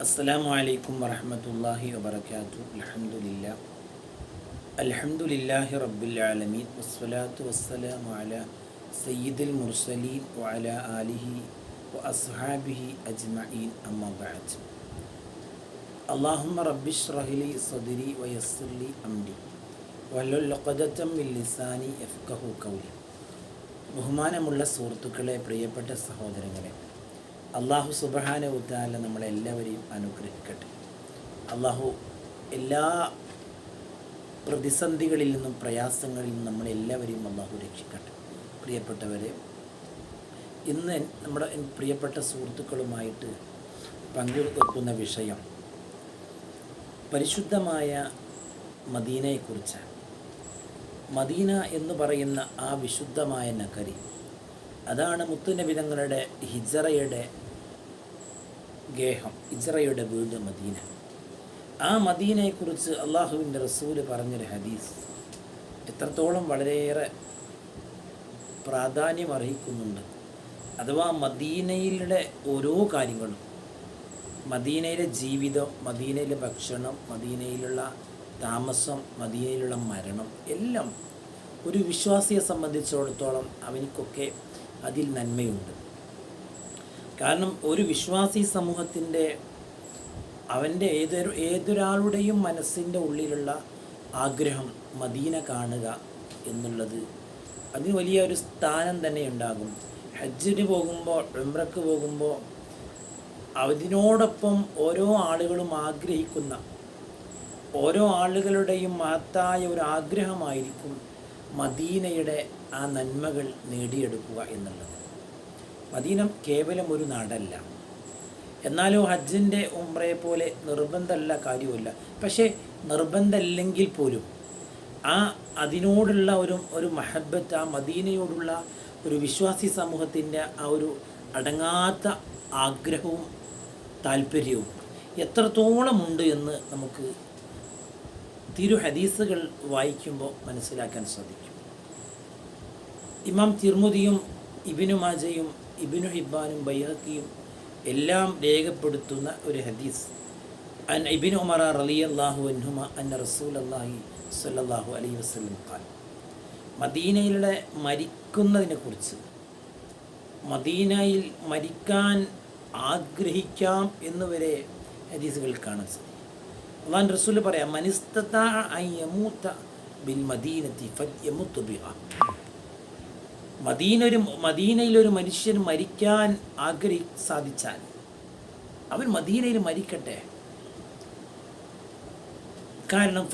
السلام عليكم ورحمة الله وبركاته الحمد لله الحمد لله رب العالمين والصلاة والسلام على سيد المرسلين وعلى آله وأصحابه أجمعين أما بعد اللهم رب اشرح لي صدري ويسر لي أمري വല്ലുൽ മിൻ ലിസാനി യഫ്കഹു കൗലി ബഹുമാനമുള്ള സുഹൃത്തുക്കളെ പ്രിയപ്പെട്ട സഹോദരങ്ങളെ അള്ളാഹു സുബഹാന ഉദ്ദാല നമ്മളെല്ലാവരെയും അനുഗ്രഹിക്കട്ടെ. അള്ളാഹു എല്ലാ പ്രതിസന്ധികളിൽ നിന്നും പ്രയാസങ്ങളിൽ നിന്നും നമ്മളെല്ലാവരെയും അള്ളാഹു രക്ഷിക്കട്ടെ. പ്രിയപ്പെട്ടവരെ ഇന്ന് നമ്മുടെ പ്രിയപ്പെട്ട സുഹൃത്തുക്കളുമായിട്ട് പങ്കുവെക്കുന്ന വിഷയം പരിശുദ്ധമായ മദീനയെക്കുറിച്ചാണ്. മദീന എന്ന് പറയുന്ന ആ വിശുദ്ധമായ നഗരി അതാണ് മുത്തുനബിതങ്ങളുടെ ഹിജറയുടെ ഗേഹം ഇസ്രയുടെ വീട് മദീന. ആ മദീനയെക്കുറിച്ച് അള്ളാഹുവിന്റെ റസൂൽ പറഞ്ഞൊരു ഹദീസ് എത്രത്തോളം വളരെയേറെ പ്രാധാന്യം അർഹിക്കുന്നുണ്ട് അഥവാ മദീനയിലെ ഓരോ കാര്യങ്ങളും മദീനയിലെ ജീവിതം മദീനയിലെ ഭക്ഷണം മദീനയിലുള്ള താമസം മദീനയിലുള്ള മരണം എല്ലാം ഒരു വിശ്വാസിയെ സംബന്ധിച്ചിടത്തോളം അവനിക്കൊക്കെ അതിൽ നന്മയുണ്ട്. കാരണം ഒരു വിശ്വാസി സമൂഹത്തിന്റെ അവന്റെ ഏതൊരു ഏതൊരാളുടെയും മനസ്സിന്റെ ഉള്ളിലുള്ള ആഗ്രഹം മദീന കാണുക എന്നുള്ളത് അതിന് വലിയ ഒരു സ്ഥാനം തന്നെ ഉണ്ടാകും. ഹജ്ജിന് പോകുമ്പോൾ ഉംറക്ക് പോകുമ്പോൾ അതിനോടൊപ്പം ഓരോ ആളുകളും ആഗ്രഹിക്കുന്ന ഓരോ ആളുകളുടെയും മഹത്തായ ഒരു ആഗ്രഹമായിരിക്കും മദീനയുടെ ആ നന്മകൾ നേടിയെടുക്കുക എന്നുള്ളത്. മദീന കേവലം ഒരു നാടല്ല. എന്നാലും ഹജ്ജിന്റെ ഉംറയെ പോലെ നിർബന്ധമല്ല കാര്യമില്ല പക്ഷേ നിർബന്ധമല്ലെങ്കിൽ പോലും ആ അതിനോടുള്ള ഒരു ഒരു മഹബത്ത് ആ മദീനയോടുള്ള ഒരു വിശ്വാസി സമൂഹത്തിന്റെ ആ ഒരു അടങ്ങാത്ത ആഗ്രഹവും താല്പര്യവും എത്രത്തോളമുണ്ട് എന്ന് നമുക്ക് തിരു ഹദീസുകൾ വായിക്കുമ്പോൾ മനസ്സിലാക്കാൻ സാധിക്കും. ഇമാം തിർമുദിയും ഇബിനു മാജയും ഇബിനു ഹിബാനും ബൈഹക്കിയും എല്ലാം രേഖപ്പെടുത്തുന്ന ഒരു ഹദീസ്. അൻ ഇബിൻ ഉമറ റലി അള്ളാഹു അൻഹുമ അന്ന റസൂൽ അള്ളാഹി സല്ലാഹു അലൈ വസ്ലം ഖാൻ മദീനയിലെ മരിക്കുന്നതിനെക്കുറിച്ച് മദീനയിൽ മരിക്കാൻ ആഗ്രഹിക്കാം എന്നുവരെ ഹദീസുകൾ കാണാൻ സാധിക്കും. അള്ളാൻ റസൂൽ പറയാം മനിസ്തൂത്ത ബിൽ മദീനത്തി ഫദ്യമുത്തു ബിഹ. മദീന ഒരു മദീനയിലൊരു മനുഷ്യൻ മരിക്കാൻ ആഗ്രഹി സാധിച്ചാൽ അവൻ മദീനയിൽ മരിക്കട്ടെ. കാരണം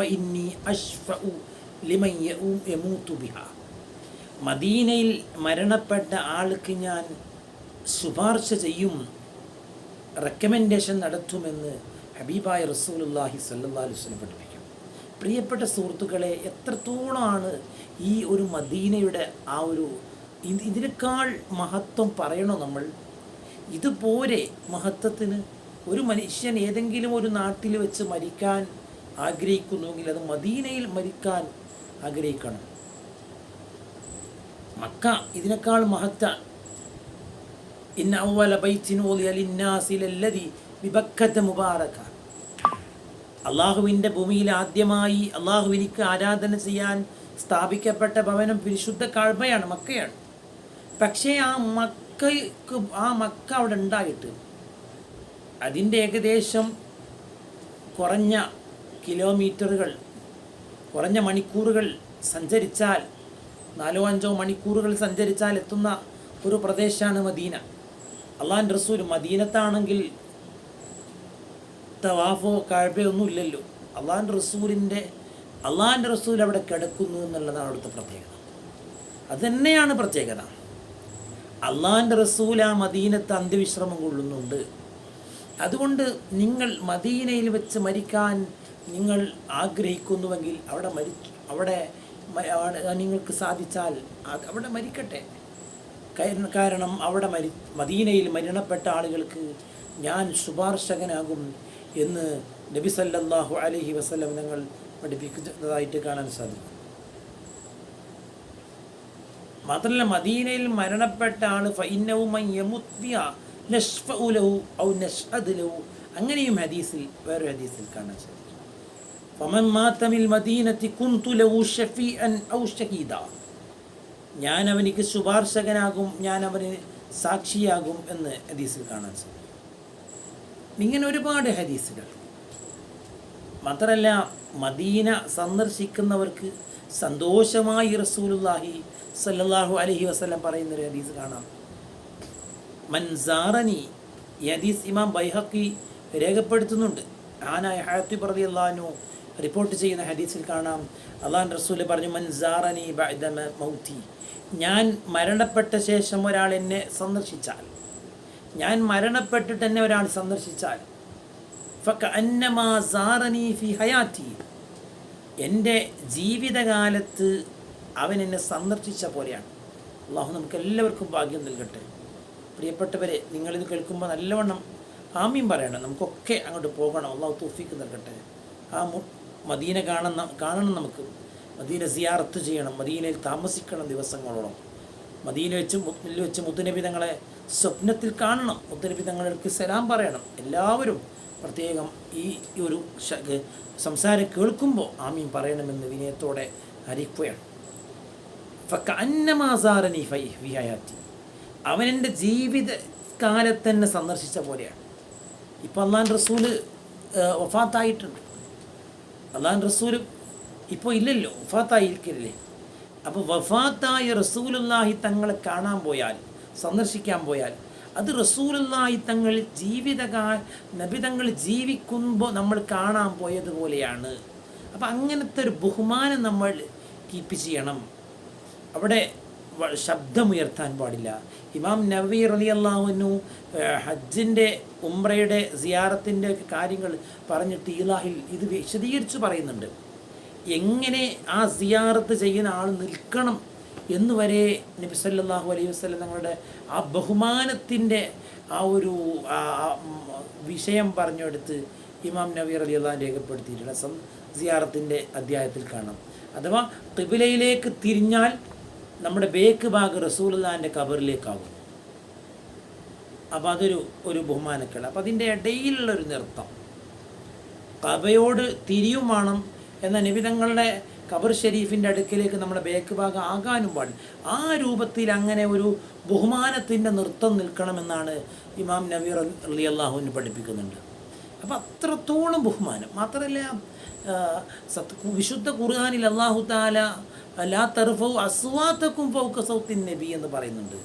മദീനയിൽ മരണപ്പെട്ട ആൾക്ക് ഞാൻ ശുപാർശ ചെയ്യും റെക്കമെൻഡേഷൻ നടത്തുമെന്ന് ഹബീബായ റസൂലുല്ലാഹി സല്ലാ പഠിപ്പിക്കും. പ്രിയപ്പെട്ട സുഹൃത്തുക്കളെ എത്രത്തോളമാണ് ഈ ഒരു മദീനയുടെ ആ ഒരു ഇതിനേക്കാൾ മഹത്വം പറയണോ നമ്മൾ? ഇതുപോലെ മഹത്വത്തിന് ഒരു മനുഷ്യൻ ഏതെങ്കിലും ഒരു നാട്ടിൽ വെച്ച് മരിക്കാൻ ആഗ്രഹിക്കുന്നുവെങ്കിൽ അത് മദീനയിൽ മരിക്കാൻ ആഗ്രഹിക്കണം. മക്ക ഇതിനേക്കാൾ മഹത്ത ഇന്ന അവല ബൈത്തിനോലിയ ലിന്നാസിലല്ലതി വിഭക്കത്തെ മുബാറക്ക. അള്ളാഹുവിന്റെ ഭൂമിയിൽ ആദ്യമായി അള്ളാഹുവിനിക്ക് ആരാധന ചെയ്യാൻ സ്ഥാപിക്കപ്പെട്ട ഭവനം വിശുദ്ധ കാഴ്മയാണ് മക്കയാണ്. പക്ഷേ ആ മക്കയ്ക്ക് ആ മക്ക അവിടെ ഉണ്ടായിട്ട് അതിന്റെ ഏകദേശം കുറഞ്ഞ കിലോമീറ്ററുകൾ കുറഞ്ഞ മണിക്കൂറുകൾ സഞ്ചരിച്ചാൽ നാലോ അഞ്ചോ മണിക്കൂറുകൾ സഞ്ചരിച്ചാൽ എത്തുന്ന ഒരു പ്രദേശമാണ് മദീന. അള്ളാൻ റസൂൽ മദീനത്താണെങ്കിൽ തവാഫോ കാഴ്ബയോ ഒന്നും ഇല്ലല്ലോ. അള്ളാൻ റസൂലിന്റെ അള്ളാന്റെ റസൂൽ അവിടെ കിടക്കുന്നു എന്നുള്ളതാണ് അവിടുത്തെ പ്രത്യേകത. അതുതന്നെയാണ് പ്രത്യേകത. അള്ളാന്റെ റസൂൽ ആ മദീനത്ത് അന്ത്യവിശ്രമം കൊള്ളുന്നുണ്ട്. അതുകൊണ്ട് നിങ്ങൾ മദീനയിൽ വെച്ച് മരിക്കാൻ നിങ്ങൾ ആഗ്രഹിക്കുന്നുവെങ്കിൽ അവിടെ മരി അവിടെ നിങ്ങൾക്ക് സാധിച്ചാൽ അവിടെ മരിക്കട്ടെ. കാരണം അവിടെ മരി മദീനയിൽ മരണപ്പെട്ട ആളുകൾക്ക് ഞാൻ ശുപാർശകനാകും എന്ന് നബി സല്ലാഹു അലഹി വസ്ലം നിങ്ങൾ പഠിപ്പിക്കുന്നതായിട്ട് കാണാൻ സാധിക്കും. മാത്രമല്ല മദീനയിൽ മരണപ്പെട്ട ആൾ ഔ അങ്ങനെയും ഹദീസിൽ വേറൊരു ഹദീസിൽ കാണാൻ സാധിക്കും. ഫമൻ മാത്തമിൽ മദീനത്തി കുന്തുലവു ഷഫി അൻ ഔ ഷഹീദ. ഞാൻ അവനിക്ക് ശുപാർശകനാകും ഞാൻ അവന് സാക്ഷിയാകും എന്ന് ഹദീസിൽ കാണാൻ സാധിക്കും. ഇങ്ങനെ ഒരുപാട് ഹദീസുകൾ. മാത്രമല്ല മദീന സന്ദർശിക്കുന്നവർക്ക് സന്തോഷമായി റസൂലുല്ലാഹി സല്ലല്ലാഹു അലൈഹി വസല്ലം പറയുന്നൊരു ഹദീസ് കാണാം. മൻസാറനി ഈ ഹദീസ് ഇമാം ബൈഹക്കി രേഖപ്പെടുത്തുന്നുണ്ട്. ആനായ ഹയത്തി പ്രതി അള്ളഹാനു റിപ്പോർട്ട് ചെയ്യുന്ന ഹദീസിൽ കാണാം. അള്ളാൻ റസൂൽ പറഞ്ഞു മൻസാറനി ബഅദ മൗതി. ഞാൻ മരണപ്പെട്ട ശേഷം ഒരാൾ എന്നെ സന്ദർശിച്ചാൽ ഞാൻ മരണപ്പെട്ടിട്ട് എന്നെ ഒരാൾ സന്ദർശിച്ചാൽ ഫകഅന്നമാ സാറനി ഫി ഹയാത്തി. എന്റെ ജീവിതകാലത്ത് അവൻ എന്നെ സന്ദർശിച്ച പോലെയാണ്. അള്ളാഹു നമുക്ക് എല്ലാവർക്കും ഭാഗ്യം നൽകട്ടെ. പ്രിയപ്പെട്ടവരെ നിങ്ങളിത് കേൾക്കുമ്പോൾ നല്ലവണ്ണം ആമീൻ പറയണം. നമുക്കൊക്കെ അങ്ങോട്ട് പോകണം. അള്ളാഹു തൂഫിക്ക് നൽകട്ടെ. ആ മദീന കാണുന്ന കാണണം നമുക്ക്. മദീന സിയാറത്ത് ചെയ്യണം. മദീനയിൽ താമസിക്കണം ദിവസങ്ങളോളം. മദീന വെച്ച് മുത്തിൽ വെച്ച് മുത്തുനബി തങ്ങളെ സ്വപ്നത്തിൽ കാണണം ഒത്തിരി തങ്ങൾക്ക് സലാം പറയണം. എല്ലാവരും പ്രത്യേകം ഈ ഒരു സംസാരം കേൾക്കുമ്പോൾ ആമീൻ പറയണമെന്ന് വിനയത്തോടെ അരിക്കുകയാണ് ഫക്കന്നമാസാറനി ഫൈ വിഹയാറ്റി അവൻ എന്റെ ജീവിത കാലത്തന്നെ സന്ദർശിച്ച പോലെയാണ്. ഇപ്പം അള്ളാൻ റസൂൽ വഫാത്തായിട്ടുണ്ട്. അള്ളാൻ റസൂൽ ഇപ്പോൾ ഇല്ലല്ലോ വഫാത്തായിരിക്കില്ലേ? അപ്പോൾ വഫാത്തായ റസൂലുല്ലാഹി തങ്ങളെ കാണാൻ പോയാൽ സന്ദർശിക്കാൻ പോയാൽ അത് റസൂലായി തങ്ങൾ ജീവിതകാ നബി തങ്ങൾ ജീവിക്കുമ്പോൾ നമ്മൾ കാണാൻ പോയതുപോലെയാണ് അപ്പം അങ്ങനത്തെ ഒരു ബഹുമാനം നമ്മൾ കീപ്പ് ചെയ്യണം. അവിടെ ശബ്ദമുയർത്താൻ പാടില്ല. ഇമാം നബി റലി അള്ളാഹുനു ഹജ്ജിന്റെ ഉംറയുടെ സിയാറത്തിന്റെ കാര്യങ്ങൾ പറഞ്ഞിട്ട് ഈലാഹിൽ ഇത് വിശദീകരിച്ച് പറയുന്നുണ്ട്. എങ്ങനെ ആ സിയാറത്ത് ചെയ്യുന്ന ആൾ നിൽക്കണം എന്ന് വരെ നബി സല്ലല്ലാഹു അലൈഹി വസ്ലം തങ്ങളുടെ ആ ബഹുമാനത്തിന്റെ ആ ഒരു വിഷയം പറഞ്ഞെടുത്ത് ഇമാം നബി അലി രേഖപ്പെടുത്തിയിട്ടുള്ള സം സിയാറത്തിന്റെ അധ്യായത്തിൽ കാണാം. അഥവാ ഖിബിലയിലേക്ക് തിരിഞ്ഞാൽ നമ്മുടെ ബേക്ക് ഭാഗം റസൂലുള്ളാഹിന്റെ കബറിലേക്കാകും അപ്പോൾ അതൊരു ഒരു ബഹുമാനക്കേട്. അപ്പോൾ അതിന്റെ ഇടയിലുള്ളൊരു നൃത്തം. കബയോട് തിരിയും വേണം എന്ന നിബിതങ്ങളുടെ ഖബർ ഷെരീഫിന്റെ അടുക്കിലേക്ക് നമ്മുടെ ബേക്ക് ഭാഗം ആകാനും പാടില്ല. ആ രൂപത്തിൽ അങ്ങനെ ഒരു ബഹുമാനത്തിന്റെ നൃത്തം നിൽക്കണമെന്നാണ് ഇമാം നബീർ അലി അള്ളാഹുവിന് പഠിപ്പിക്കുന്നുണ്ട്. അപ്പം അത്രത്തോളം ബഹുമാനം. മാത്രമല്ല സത് വിശുദ്ധ ഖുർആാനിൽ അള്ളാഹു താല ലാ തർഫൗ അസ്വാത്തക്കും ഫൗക്ക സൗത്തിൻ നബി എന്ന് പറയുന്നുണ്ട്.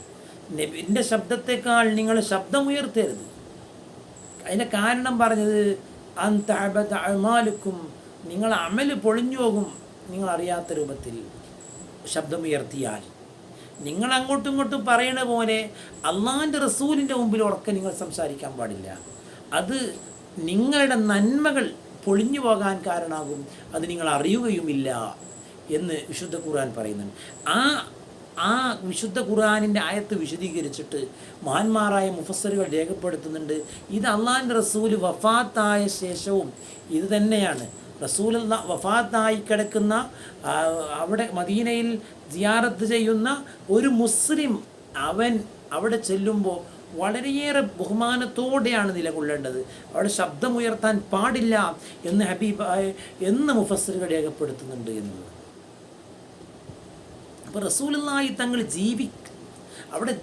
നബിന്റെ ശബ്ദത്തെക്കാൾ നിങ്ങൾ ശബ്ദമുയർത്തരുത്. അതിന്റെ കാരണം പറഞ്ഞത് അൻ അന്തഅബദ അമാലുക്കും നിങ്ങൾ അമൽ പൊളിഞ്ഞു പോകും. നിങ്ങൾ അറിയാത്ത രൂപത്തിൽ ശബ്ദമുയർത്തിയാൽ നിങ്ങൾ അങ്ങോട്ടും ഇങ്ങോട്ടും പറയണ പോലെ അള്ളാഹിന്റെ റസൂലിന്റെ മുമ്പിൽ ഉറക്കെ നിങ്ങൾ സംസാരിക്കാൻ പാടില്ല. അത് നിങ്ങളുടെ നന്മകൾ പൊളിഞ്ഞു പോകാൻ കാരണമാകും. അത് നിങ്ങൾ അറിയുകയുമില്ല എന്ന് വിശുദ്ധ ഖുർആൻ പറയുന്നുണ്ട്. ആ ആ വിശുദ്ധ ഖുർആാനിന്റെ ആയത്ത് വിശദീകരിച്ചിട്ട് മഹാന്മാരായ മുഫസ്സറുകൾ രേഖപ്പെടുത്തുന്നുണ്ട്. ഇത് അള്ളാഹിന്റെ റസൂൽ വഫാത്തായ ശേഷവും ഇത് തന്നെയാണ്. റസൂൽ വഫാത്തായി കിടക്കുന്ന അവിടെ മദീനയിൽ സിയാറത്ത് ചെയ്യുന്ന ഒരു മുസ്ലിം അവൻ അവിടെ ചെല്ലുമ്പോൾ വളരെയേറെ ബഹുമാനത്തോടെയാണ് നിലകൊള്ളേണ്ടത്. അവിടെ ശബ്ദമുയർത്താൻ പാടില്ല എന്ന് ഹബീബായ എന്ന് മുഫസ്സറുകൾ രേഖപ്പെടുത്തുന്നുണ്ട് എന്ന്. അപ്പോൾ റസൂലായി തങ്ങൾ ജീവി അവിടെ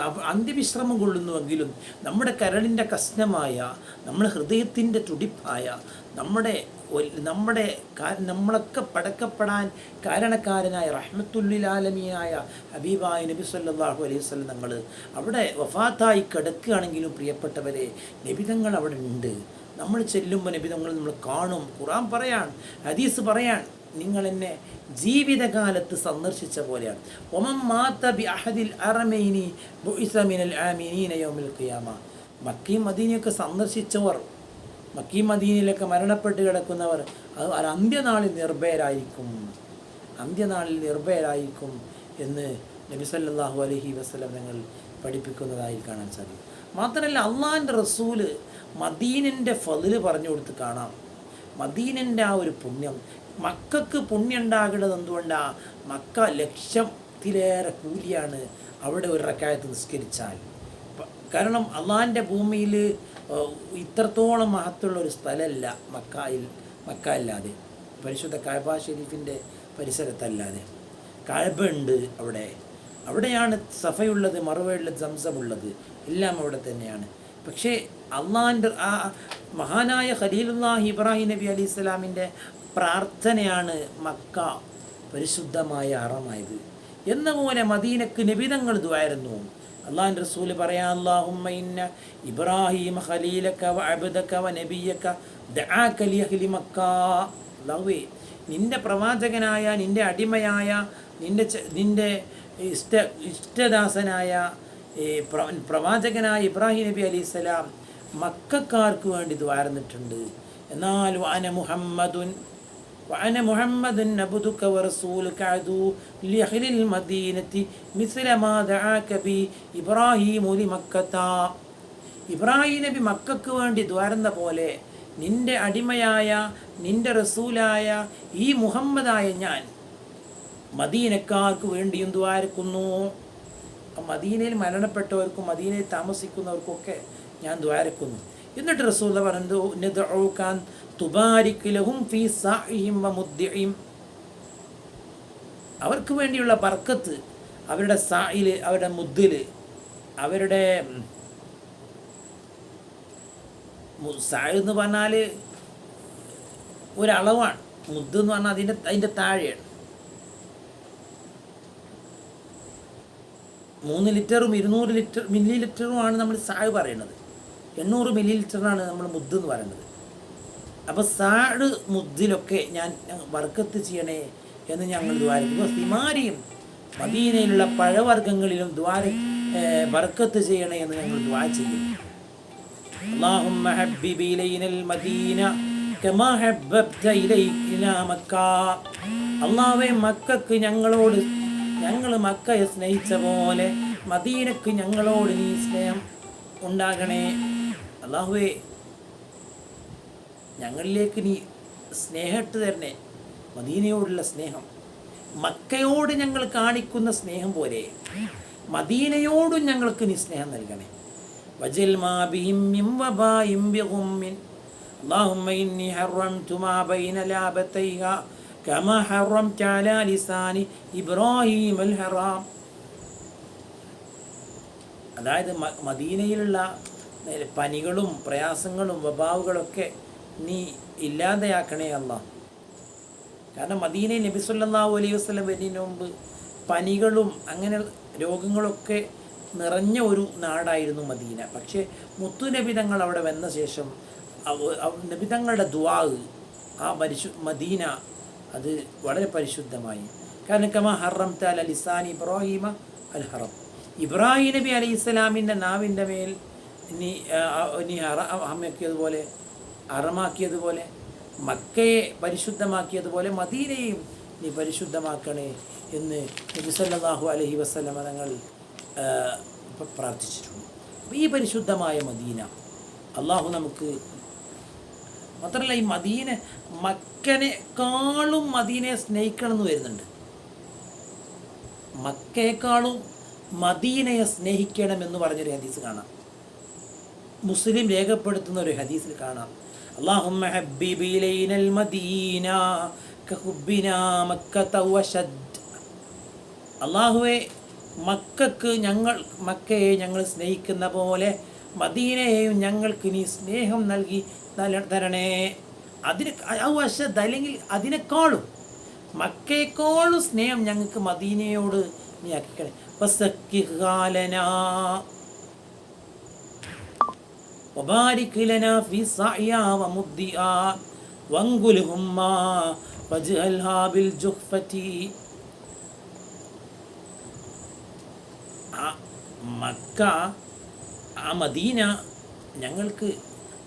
അവ- അന്ത്യവിശ്രമം കൊള്ളുന്നുവെങ്കിലും നമ്മുടെ കരളിന്റെ കഷ്ണമായ നമ്മുടെ ഹൃദയത്തിന്റെ തുടിപ്പായ നമ്മുടെ നമ്മുടെ നമ്മളൊക്കെ പടക്കപ്പെടാൻ കാരണക്കാരനായ റഹ്മത്തുല്ലിലാലമിയായ ഹബീബായ നബി സല്ലാഹു അലൈഹി വസല്ലം തങ്ങൾ അവിടെ വഫാത്തായി കിടക്കുകയാണെങ്കിലും പ്രിയപ്പെട്ടവരെ നബിതങ്ങൾ അവിടെ ഉണ്ട്. നമ്മൾ ചെല്ലുമ്പോൾ നബിതങ്ങൾ നമ്മൾ കാണും. ഖുറാൻ പറയാൻ ഹദീസ് പറയാൻ നിങ്ങൾ എന്നെ ജീവിതകാലത്ത് സന്ദർശിച്ച പോലെയാണ്. ഒമം മാത്ത ബി അഹദിൽ അറമൈനി ബുഇസ മിനൽ ആമിനീന യൗമിൽ ഖിയാമ. മക്കയും മദീനയൊക്കെ സന്ദർശിച്ചവർ മക്കയും മദീനയിലൊക്കെ മരണപ്പെട്ട് കിടക്കുന്നവർ അത് അന്ത്യനാളിൽ നിർഭയരായിരിക്കും. അന്ത്യനാളിൽ നിർഭയരായിരിക്കും എന്ന് നബി സല്ലല്ലാഹു അലൈഹി വസ്ലം നിങ്ങൾ പഠിപ്പിക്കുന്നതായി കാണാൻ സാധിക്കും. മാത്രമല്ല അള്ളാഹിന്റെ റസൂൽ മദീനന്റെ ഫതിൽ പറഞ്ഞു കൊടുത്ത് കാണാം. മദീനന്റെ ആ ഒരു പുണ്യം മക്കൾക്ക് പുണ്യം ഉണ്ടാകുന്നത് എന്തുകൊണ്ടാണ് മക്ക ലക്ഷത്തിലേറെ കൂലിയാണ് അവിടെ ഒരു റക്കായത്ത് നിസ്കരിച്ചാൽ. കാരണം അള്ളാഹിന്റെ ഭൂമിയിൽ ഇത്രത്തോളം മഹത്തുള്ള ഒരു സ്ഥലമല്ല മക്കായിൽ മക്ക അല്ലാതെ പരിശുദ്ധ കായബ ഷെരീഫിന്റെ പരിസരത്തല്ലാതെ. കായബ ഉണ്ട് അവിടെ. അവിടെയാണ് സഫയുള്ളത് മറുവയുള്ളത് സംസമുള്ളത്. എല്ലാം അവിടെ തന്നെയാണ്. പക്ഷേ അള്ളാഹിന്റെ ആ മഹാനായ ഖലീലുല്ലാഹി ഇബ്രാഹിം നബി അലി ഇസ്ലാമിന്റെ പ്രാർത്ഥനയാണ് മക്ക പരിശുദ്ധമായ അറമായത്. എന്ന പോലെ മദീനക്ക് നിബിതങ്ങൾ ദ്വായിരുന്നു അള്ളാഹിന്റെ റസൂൽ പറയാ അല്ലാഹുമ്മ ഇന്ന ഇബ്രാഹിം ഖലീലക വ അബ്ദക വ നബിയക ദആക ലി അഹ്ലി മക്ക. അല്ലാഹുവേ നിന്റെ പ്രവാചകനായ നിന്റെ അടിമയായ നിന്റെ നിന്റെ ഇഷ്ട ഇഷ്ടദാസനായ പ്രവാചകനായ ഇബ്രാഹിം നബി അലൈഹി സ്വലാം മക്കാർക്ക് വേണ്ടി ദ്വാരന്നിട്ടുണ്ട്. എന്നാൽ വാന മുഹമ്മദുൻ وأنا محمد عبدك ورسولك عدو لأهل المدينة مثل ما دعاك بي إبراهيم لمكة ഇബ്രാഹിം നബി മക്കൾക്ക് വേണ്ടി ദ്വാരുന്ന പോലെ നിന്റെ അടിമയായ നിന്റെ റസൂലായ ഈ മുഹമ്മദായ ഞാൻ മദീനക്കാർക്ക് വേണ്ടിയും ദ്വാരക്കുന്നു ആ മദീനയിൽ മരണപ്പെട്ടവർക്കും മദീനയിൽ താമസിക്കുന്നവർക്കൊക്കെ ഞാൻ ദ്വാരക്കുന്നു എന്നിട്ട് റസൂല പറഞ്ഞു "നദ്ഉകാൻ തുബാരിക് ലഹും ഫീ വ മുദ്ദിഇം." അവർക്ക് വേണ്ടിയുള്ള ബർക്കത്ത് അവരുടെ സായിൽ അവരുടെ മുദ്ദിൽ അവരുടെ സായ് എന്ന് പറഞ്ഞാൽ ഒരളവാണ്. മുദ് എന്ന് പറഞ്ഞാൽ അതിന്റെ അതിന്റെ താഴെയാണ്. മൂന്ന് ലിറ്ററും ഇരുന്നൂറ് ലിറ്റർ മില്ലി ലിറ്ററുമാണ് നമ്മൾ സായ് പറയുന്നത്. എണ്ണൂറ് മില്ലി ലിറ്ററാണ് നമ്മൾ മുദ്ദ് എന്ന് പറയുന്നത് അപ്പോൾ സാഴ് മുദ്ദിലൊക്കെ ഞാൻ വർക്കത്ത് ചെയ്യണേ എന്ന് ഞങ്ങൾ ദ്വാരിക്കും ഇപ്പോൾ സിമാരിയും മദീനയിലുള്ള പഴവർഗ്ഗങ്ങളിലും ദ്വാര ബർക്കത്ത് ചെയ്യണേ എന്ന് ഞങ്ങൾ ദ്വാ ചെയ്യുന്നു اللهم حبب إلينا المدينة كما حببت إلينا مكة അള്ളാഹുവെ മക്കൾക്ക് ഞങ്ങളോട് ഞങ്ങൾ മക്കയെ സ്നേഹിച്ച പോലെ മദീനക്ക് ഞങ്ങളോട് നീ സ്നേഹം ഉണ്ടാകണേ അള്ളാഹുവേ ഞങ്ങളിലേക്ക് നീ സ്നേഹമിട്ട് തരണേ മദീനയോടുള്ള സ്നേഹം മക്കയോട് ഞങ്ങൾ കാണിക്കുന്ന സ്നേഹം പോലെ മദീനയോടും ഞങ്ങൾക്ക് നീ സ്നേഹം നൽകണേ وجل ما بهم من وباء بغم اللهم إني حرمت ما بين لابتيها كما حرمت على لسان إبراهيم الحرام അതായത് മ- മദീനയിലുള്ള ഏ, പനികളും പ്രയാസങ്ങളും വബാവുകളൊക്കെ നീ ഇല്ലാതെയാക്കണേ അല്ല. കാരണം മദീനെ നബി സല്ലല്ലാഹു അലൈഹി വസല്ലം വരുന്നതിന് മുമ്പ് പനികളും അങ്ങനെ രോഗങ്ങളൊക്കെ നിറഞ്ഞ ഒരു നാടായിരുന്നു മദീന. പക്ഷേ മുത്തു നബിതങ്ങൾ അവിടെ വന്ന ശേഷം നബിതങ്ങളുടെ ദ്വാവ് ആ പരിശു മദീന അത് വളരെ പരിശുദ്ധമായി. കാരണം കമ ഹറം താൽ അലിസാൻ ഇബ്രാഹിമ അൽ ഹറം. ഇബ്രാഹിം നബി അലൈഹി ഇസ്ലാമിന്റെ നാവിന്റെ മേൽ നീ നീ അറ അമ്മയാക്കിയതുപോലെ അറമാക്കിയതുപോലെ മക്കയെ പരിശുദ്ധമാക്കിയതുപോലെ മദീനയും നീ പരിശുദ്ധമാക്കണേ എന്ന് നബിസല്ലാഹു അലഹി വസല്ലമ തങ്ങൾ പ്രാർത്ഥിച്ചിട്ടുണ്ട്. അപ്പോൾ ഈ പരിശുദ്ധമായ മദീന അള്ളാഹു നമുക്ക് മാത്രമല്ല ഈ മദീന മക്കനേക്കാളും മദീനയെ സ്നേഹിക്കണം എന്ന് വരുന്നുണ്ട്. മക്കയെക്കാളും മദീനയെ സ്നേഹിക്കണം എന്ന് പറഞ്ഞൊരു ഹദീസ് കാണാം. മുസ്ലിം രേഖപ്പെടുത്തുന്ന ഒരു ഹദീസിൽ കാണാം. ഹബ്ബിബി മദീന വശദ്. അള്ളാഹുവെ മക്കക്ക് ഞങ്ങൾ മക്കയെ ഞങ്ങൾ സ്നേഹിക്കുന്ന പോലെ മദീനയെയും ഞങ്ങൾക്ക് നീ സ്നേഹം നൽകി തരണേ. അതിന് വശത്ത് അല്ലെങ്കിൽ അതിനേക്കാളും മക്കയെക്കാളും സ്നേഹം ഞങ്ങൾക്ക് മദീനയോട് നീ ആക്കിക്കണേ وبارك لنا في سعيا ومبدئا وانقلهما واجعلها بالجحفة ആ മക്ക ആ മദീന ഞങ്ങൾക്ക്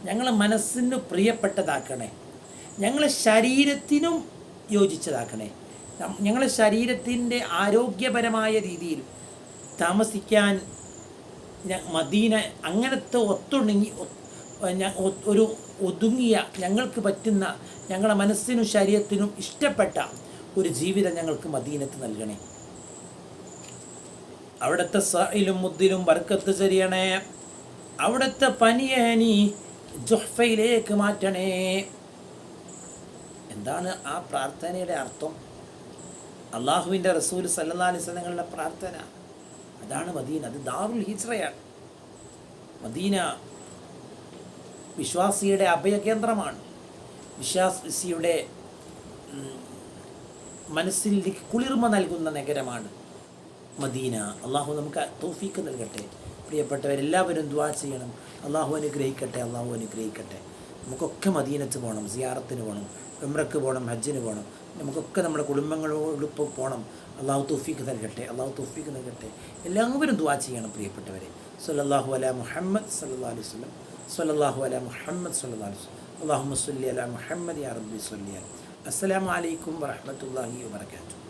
ഞങ്ങളെ മനസ്സിന് പ്രിയപ്പെട്ടതാക്കണേ ഞങ്ങളെ ശരീരത്തിനും യോജിച്ചതാക്കണേ നം- ഞങ്ങളെ ശരീരത്തിൻ്റെ ആരോഗ്യപരമായ രീതിയിൽ താമസിക്കാൻ ഞ- മദീന അങ്ങനത്തെ ഒത്തുണങ്ങി ഒരു ഒതുങ്ങിയ ഞങ്ങൾക്ക് പറ്റുന്ന ഞങ്ങളുടെ മനസ്സിനും ശരീരത്തിനും ഇഷ്ടപ്പെട്ട ഒരു ജീവിതം ഞങ്ങൾക്ക് മദീനത്ത് നൽകണേ. അവിടുത്തെ സയിലും മുദ്ദിലും വർക്കത്ത് ചെറിയണേ അവിടുത്തെ പനിയെ നീ മാറ്റണേ. എന്താണ് ആ പ്രാർത്ഥനയുടെ അർത്ഥം? അള്ളാഹുവിന്റെ റസൂൽ സല്ലാ അലൈഹി വസല്ലമയുടെ പ്രാർത്ഥന. അതാണ് മദീന. അത് ദാറുൽ ഹിജ്റയാണ്. മദീന വിശ്വാസിയുടെ അഭയകേന്ദ്രമാണ്. വിശ്വാസിയുടെ മനസ്സിൽ കുളിർമ നൽകുന്ന നഗരമാണ് മദീന. അള്ളാഹു നമുക്ക് തോഫീക്ക് നൽകട്ടെ. പ്രിയപ്പെട്ടവരെല്ലാവരും ദ്വാ ചെയ്യണം. അള്ളാഹു അനുഗ്രഹിക്കട്ടെ അള്ളാഹു അനുഗ്രഹിക്കട്ടെ. നമുക്കൊക്കെ മദീനത്ത് പോകണം സിയാറത്തിന് പോകണം ഉംറക്ക് പോകണം ഹജ്ജിന് പോകണം. നമുക്കൊക്കെ നമ്മുടെ കുടുംബങ്ങളോടൊപ്പം പോകണം. അള്ളാഹു തോഫീക്ക് നൽകട്ടെ അള്ളാഹു തോഫീക്ക് നൽകട്ടെ. എല്ലാവരും ദുവാ ചെയ്യണം പ്രിയപ്പെട്ടവരെ. സല്ലല്ലാഹു അല മുഹമ്മദ് സല്ലാ അലൈഹി വസല്ലം. സല്ലല്ലാഹു അല മുഹമ്മദ് സല്ലല്ലാഹു അലൈഹി വസല്ലം. അള്ളാഹു സല്ലി അല മുഹമ്മദ് യാ റബ്ബി സല്ലി അസ്സലാമു അലൈക്കും വറഹ്മത്തുള്ളാഹി വബറകാതുഹു.